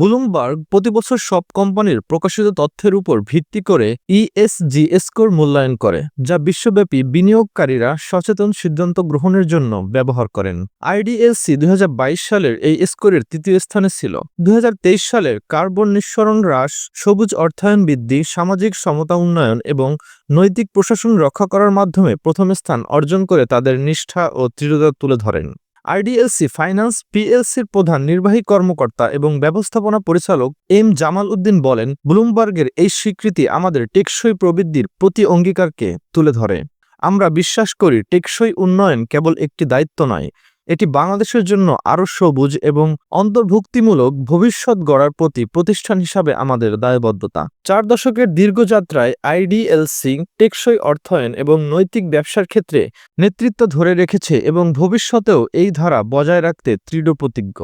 Bloomberg প্রতিবছর সব কোম্পানির প্রকাশিত তথ্যের উপর ভিত্তি করে E ইএসজি স্কোর মূল্যায়ন করে, যা বিশ্বব্যাপী বিনিয়োগকারীরা সচেতন সিদ্ধান্ত গ্রহণের জন্য ব্যবহার করেন। আইডিএলসি দুই সালের এই স্কোরের তৃতীয় স্থানে ছিল। দুই হাজার তেইশ সালের কার্বন নিঃসরণ হ্রাস, সবুজ অর্থায়ন বৃদ্ধি, সামাজিক সমতা উন্নয়ন এবং নৈতিক প্রশাসন রক্ষা করার মাধ্যমে প্রথম স্থান অর্জন করে তাদের নিষ্ঠা ও দৃঢ়তা তুলে ধরেন। আইডিএলসি ফাইন্যান্স পিএলসির প্রধান নির্বাহী কর্মকর্তা এবং ব্যবস্থাপনা পরিচালক এম জামাল উদ্দিন বলেন, ব্লুমবার্গের এই স্বীকৃতি আমাদের টেকসই প্রবৃদ্ধির প্রতি অঙ্গীকারকে তুলে ধরে। আমরা বিশ্বাস করি, টেকসই উন্নয়ন কেবল একটি দায়িত্ব নয় এটি বাংলাদেশের জন্য আরও সবুজ এবং অন্তর্ভুক্তিমূলক ভবিষ্যৎ গড়ার প্রতি প্রতিষ্ঠান হিসাবে আমাদের দায়বদ্ধতা। চার দশকের দীর্ঘযাত্রায় আইডিএলসি, টেকসই অর্থায়ন এবং নৈতিক ব্যবসার ক্ষেত্রে নেতৃত্ব ধরে রেখেছে এবং ভবিষ্যতেও এই ধারা বজায় রাখতে দৃঢ় প্রতিজ্ঞ